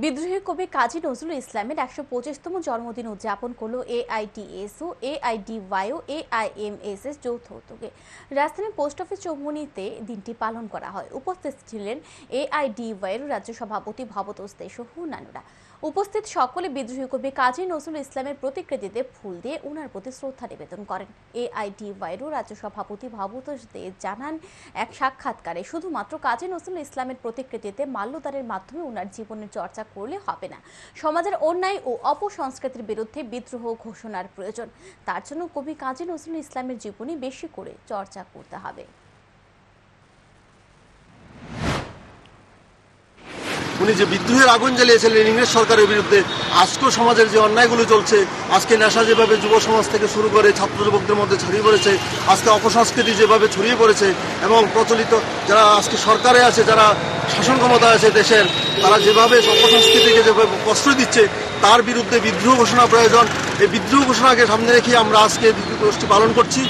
বিদ্রোহী কবি কাজী নজরুল ইসলামের একশো পঁচিশতম জন্মদিন উদযাপন করল এআইটিএসও, এআইডিওয়াইও, এআইএমএসএস যৌথ উদ্যোগে। রাজধানীর পোস্ট অফিস চৌমুনিতে দিনটি পালন করা হয়। উপস্থিত ছিলেন এআইডিওয়াইয়ের রাজ্য সভাপতি ভবতোষ দে সহ অন্যান্যরা। উপস্থিত সকলে বিদ্রোহী কবি কাজী নজরুল ইসলামের প্রতিকৃতিতে ফুল দিয়ে ওনার প্রতি শ্রদ্ধা নিবেদন করেন। এআইডিওয়াইয়েরও রাজ্য সভাপতি ভবতোষ দে জানান, এক সাক্ষাৎকারে শুধুমাত্র কাজী নজরুল ইসলামের প্রতিকৃতিতে মাল্যদানের মাধ্যমে ওনার জীবনের চর্চা করলে হবে না। সমাজের অন্যায় ও অপসংস্কৃতির বিরুদ্ধে বিদ্রোহ ঘোষণার প্রয়োজন। তার জন্য কবি কাজী নজরুল ইসলামের জীবনী বেশি করে চর্চা করতে হবে। উনি যে বিদ্রোহের আগুন জ্বালিয়েছিলেন, ইংরেজ সরকারের বিরুদ্ধে, আজকেও সমাজের যে অন্যায়গুলো চলছে, আজকে নেশা যেভাবে যুব সমাজ থেকে শুরু করে ছাত্র যুবকদের মধ্যে ছড়িয়ে পড়েছে, আজকে অপসংস্কৃতি যেভাবে ছড়িয়ে পড়েছে এবং প্রচলিত যারা আজকে সরকারে আছে, যারা শাসন ক্ষমতা আছে দেশের, তারা যেভাবে অপসংস্কৃতিকে যেভাবে প্রশ্রয় দিচ্ছে, তার বিরুদ্ধে বিদ্রোহ ঘোষণা প্রয়োজন। এই বিদ্রোহ ঘোষণাকে সামনে রেখে আমরা আজকে দিবসটি পালন করছি।